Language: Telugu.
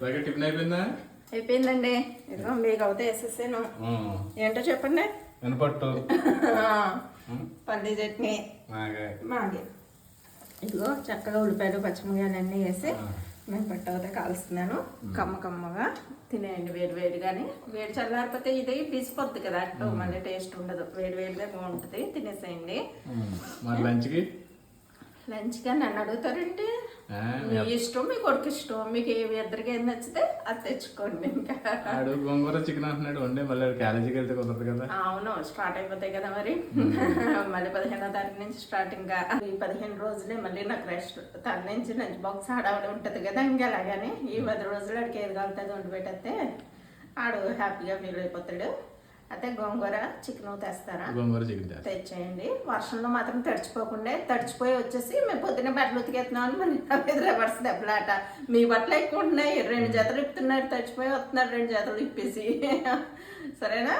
బాగా టిఫిన్ అయిపోయిందా? అయిపోయిందండి. ఇదిగో మీకు అవుతే వేసేసాను. ఏంటో చెప్పండి. వినపట్టు. పల్లి చట్నీ. మాగే. ఇదిగో చక్కగా ఉల్లిపాయలు పచ్చిమిరకాయలు అన్నీ వేసి నేను పట్టవుతే కాలుస్తున్నాను. కమ్మ కమ్మగా. తినేయండి వేడి వేడిగాని వేడి చల్లారిపోతే ఇది బిసిపోద్ది కదా. అట్టు మళ్ళీ టేస్ట్ ఉండదు. వేడి వేడిగా బాగుంటుంది. తినేసేయండి. లంచ్కి? లంచ్గా నన్ను అడుగుతారంటే మీ ఇష్టం మీ కొడుకు ఇష్టం. మీకు ఏ ఇద్దరికి ఏం నచ్చితే అది తెచ్చుకోండి ఇంకా. ఆడు గోంగూర చికెన్ అంటున్నాడు వండే మళ్ళీ కాలేజీకి వెళ్తే కుదరదు కదా. అవును స్టార్ట్ అయిపోతాయి కదా మరి. మళ్ళీ పదిహేనో తారీఖు నుంచి స్టార్ట్ ఇంకా. ఈ పదిహేను రోజులే మళ్ళీ నాకు రెస్ట్ తన నుంచి లంచ్ బాక్స్ ఆడవడం ఉంటుంది కదా ఇంకా అలాగని. ఈ పది రోజులు ఆడికి ఏది కలుగుతుంది వండి పెట్టేస్తే ఆడు హ్యాపీగా ఫీల్ అయిపోతాడు. అయితే గోంగూర చికెన్ తెస్తారా? గోంగూర చికెన్ తెచ్చేయండి. వర్షంలో మాత్రం తడిచిపోకుండా తడిచిపోయి వచ్చేసి మేము పొద్దున్న బట్టలు ఉతికేస్తున్నాం అని మరి నా మీద రివర్స్ దెబ్బలాట. మీ బట్టలు ఎక్కువ ఉంటున్నాయి రెండు జతలు ఇప్పుతున్నారు తడిచిపోయి వస్తున్నారు రెండు జతలు ఇప్పేసి. సరేనా?